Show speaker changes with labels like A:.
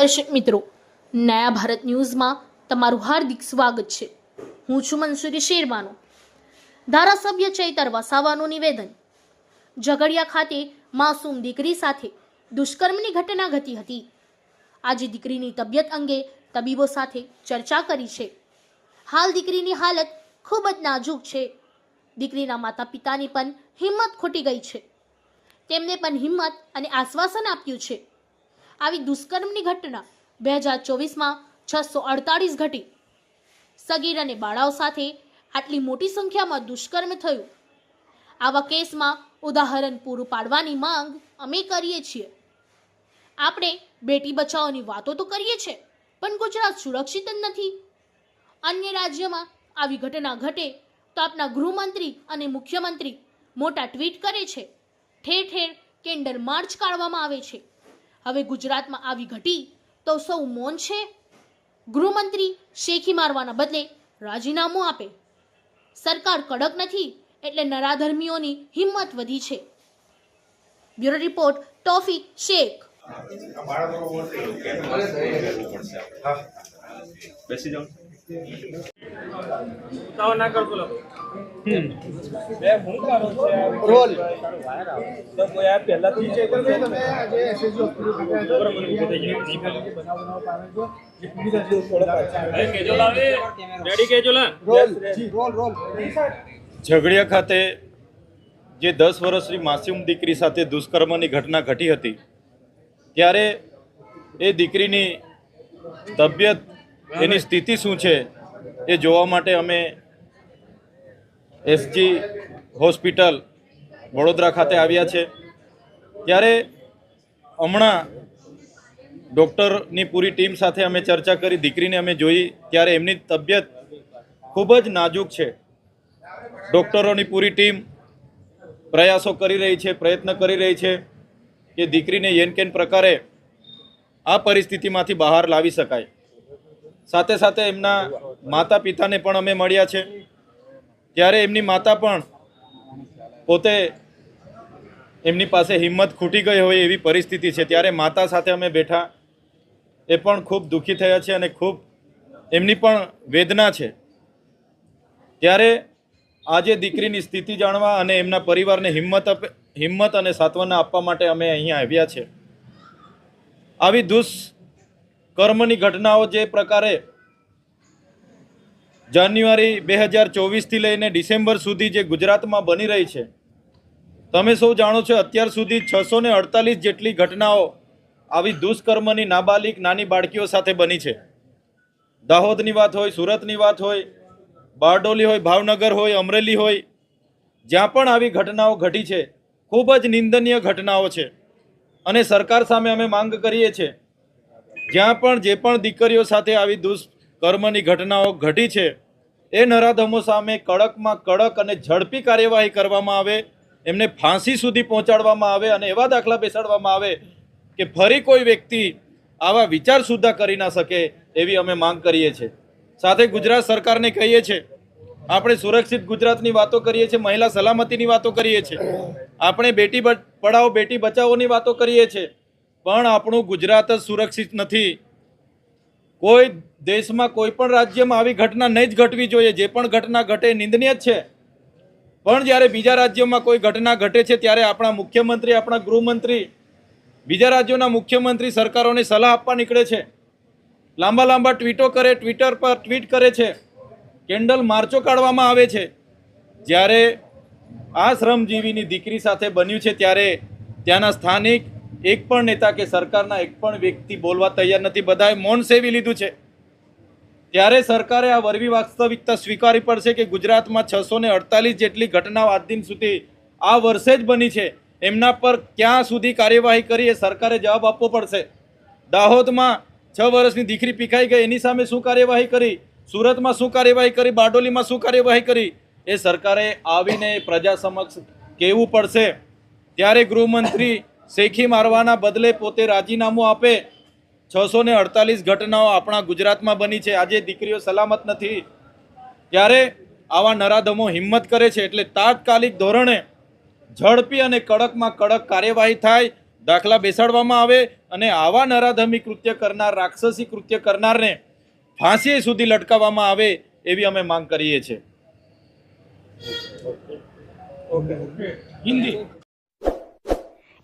A: દર્શક મિત્રો, નયા ભારત ન્યૂઝમાં તમારું હાર્દિક સ્વાગત છે. હું છું મનસુરી શેરવાનો. ધારાસભ્ય ચૈતર વસાવાનું નિવેદન. ઝઘડિયા ખાતે માસૂમ દીકરી સાથે દુષ્કર્મની ઘટના ઘટી હતી. આજે દીકરીની તબિયત અંગે તબીબો સાથે ચર્ચા કરી છે. હાલ દીકરીની હાલત ખૂબ જ નાજુક છે. દીકરીના માતા પિતાની પણ હિંમત ખોટી ગઈ છે. તેમને પણ હિંમત અને આશ્વાસન આપ્યું છે. આવી દુષ્કર્મની ઘટના બે હજાર ચોવીસમાં છસો અડતાળીસ ઘટી. સગીર અને બાળાઓ સાથે આટલી મોટી સંખ્યામાં દુષ્કર્મ થયું. આવા કેસમાં ઉદાહરણ પૂરું પાડવાની માંગ અમે કરીએ છીએ. આપણે બેટી બચાવોની વાતો તો કરીએ છીએ, પણ ગુજરાત સુરક્ષિત જ નથી. અન્ય રાજ્યમાં આવી ઘટના ઘટે તો આપના ગૃહમંત્રી અને મુખ્યમંત્રી મોટા ટ્વીટ કરે છે. ઠેર ઠેર કેન્ડર માર્ચ કાઢવામાં આવે છે. હવે ગુજરાતમાં આવી ઘટી તો સૌ મૌન છે? ગૃહમંત્રી શેખી મારવાના બદલે રાજીનામું આપે. સરકાર કડક નથી એટલે નરાધર્મીઓની હિંમત વધી છે. Bureau report Taufiq Sheikh.
B: બેસી જાઓ.
C: ના કરતો લોકો બે હું કરો છે? રોલ તો કોઈ આ પહેલાથી ચેક કરી તમે આજે એસએસજી બરાબર ઊભો થઈ ગયો બનાવ બનાવ પામે છે. પૂરી થતી થોડો પાછા કેજો લાવે. રેડી કેજો લા. Role role role.
B: ઝઘડિયા ખાતે જે દસ વર્ષની માસૂમ દીકરી સાથે દુષ્કર્મની ઘટના ઘટી હતી ત્યારે એ દીકરીની તબિયત એની સ્થિતિ શું છે? એ જોવા માટે અમે એસજી હોસ્પિટલ વડોદરા ખાતે આવ્યા છે. ત્યારે હમણાં ડૉક્ટરની પૂરી ટીમ સાથે અમે ચર્ચા કરી, દીકરીને અમે જોઈ, ત્યારે એમની તબિયત ખૂબ જ નાજુક છે. ડૉક્ટરોની પૂરી ટીમ પ્રયાસો કરી રહી છે, પ્રયત્ન કરી રહી છે કે દીકરીને યેનકેન પ્રકારે આ પરિસ્થિતિમાંથી બહાર લાવી શકાય. સાથે સાથે એમના માતા પિતાને પણ અમે મળ્યા છે. ત્યારે એમની માતા પણ પોતે એમની પાસે હિંમત ખૂટી ગઈ હોય એવી પરિસ્થિતિ છે, ત્યારે માતા સાથે અમે બેઠા એ પણ ખૂબ દુઃખી થયા છે અને ખૂબ એમની પણ વેદના છે. ત્યારે આજે દીકરીની સ્થિતિ જાણવા અને એમના પરિવારને હિંમત હિંમત અને સાંત્વના આપવા માટે અમે અહીંયા આવ્યા છે. આવી દુષ્કર્મની ઘટનાઓ જે પ્રકારે જાન્યુઆરી બે હજાર ચોવીસથી લઈને ડિસેમ્બર સુધી જે ગુજરાતમાં બની રહી છે, તમે સૌ જાણો છો અત્યાર સુધી છસો ને અડતાલીસ જેટલી ઘટનાઓ આવી દુષ્કર્મની નાબાલિક નાની બાળકીઓ સાથે બની છે. દાહોદની વાત હોય, સુરતની વાત હોય, બારડોલી હોય, ભાવનગર હોય, અમરેલી હોય, જ્યાં પણ આવી ઘટનાઓ ઘટી છે, ખૂબ જ નિંદનીય ઘટનાઓ છે. અને સરકાર સામે અમે માંગ કરીએ છીએ જ્યાં પણ જે પણ દીકરીઓ સાથે આવી દુષ્કર્મની ઘટનાઓ ઘટી છે, એ નરાધમો સામે કડકમાં કડક અને ઝડપી કાર્યવાહી કરવામાં આવે, એમને ફાંસી સુધી પહોંચાડવામાં આવે અને એવા દાખલા બેસાડવામાં આવે કે ફરી કોઈ વ્યક્તિ આવા વિચાર સુદ્ધા કરી ના શકે એવી અમે માંગ કરીએ છીએ. સાથે ગુજરાત સરકારને કહીએ છીએ, આપણે સુરક્ષિત ગુજરાતની વાતો કરીએ છીએ, મહિલા સલામતીની વાતો કરીએ છીએ, આપણે બેટી પઢાઓ બેટી બચાવોની વાતો કરીએ છીએ પણ આપણું ગુજરાત જ સુરક્ષિત નથી. કોઈ દેશમાં કોઈ પણ રાજ્યમાં આવી ઘટના નહીં જ ઘટવી જોઈએ. જે પણ ઘટના ઘટે નિંદનીય છે. પણ જ્યારે બીજા રાજ્યોમાં કોઈ ઘટના ઘટે છે, ત્યારે આપણા મુખ્યમંત્રી, આપણા ગૃહમંત્રી, બીજા રાજ્યોના મુખ્યમંત્રી સરકારોને સલાહ આપવા નીકળે છે. લાંબા લાંબા ટ્વીટો કરે, ટ્વિટર પર ટ્વીટ કરે છે. કેન્ડલ માર્ચો કાઢવામાં આવે છે. જ્યારે આ શ્રમજીવીની દીકરી સાથે બન્યું છે, ત્યારે ત્યાંના સ્થાનિક એક પણ નેતા કે સરકારના એક પણ વ્યક્તિ બોલવા તૈયાર નથી. બધાએ મૌન સેવી લીધું છે. ત્યારે સરકારે આ વરવી વાસ્તવિકતા સ્વીકારવી પડશે કે ગુજરાતમાં છસો ને અડતાલીસ જેટલી ઘટનાઓ આજ દિન સુધી આ વર્ષે જ બની છે. એમના પર ક્યાં સુધી કાર્યવાહી કરી એ સરકારે જવાબ આપવો પડશે. દાહોદમાં છ વર્ષની દીકરી પીખાઈ ગઈ. એની સામે શું કાર્યવાહી કરી? સુરતમાં શું કાર્યવાહી કરી? બારડોલીમાં શું કાર્યવાહી કરી? એ સરકારે આવીને પ્રજા સમક્ષ કહેવું પડશે. ત્યારે ગૃહમંત્રી શેખી મારવાના બદલે પોતે રાજીનામું આપે. છસો ને અડતાલીસ ઘટનાઓ આપણા ગુજરાતમાં બની છે. આજે દીકરીઓ સલામત નથી. ત્યારે આવા નરાધમો હિંમત કરે છે એટલે તાત્કાલિક ધોરણે ઝડપી અને કડકમાં કડક કાર્યવાહી થાય, દાખલા બેસાડવામાં આવે અને આવા નરાધમી કૃત્ય કરનાર, રાક્ષસી કૃત્ય કરનારને ફાંસી સુધી લટકાવવામાં આવે એવી અમે માંગ કરીએ છીએ.
C: हिंदी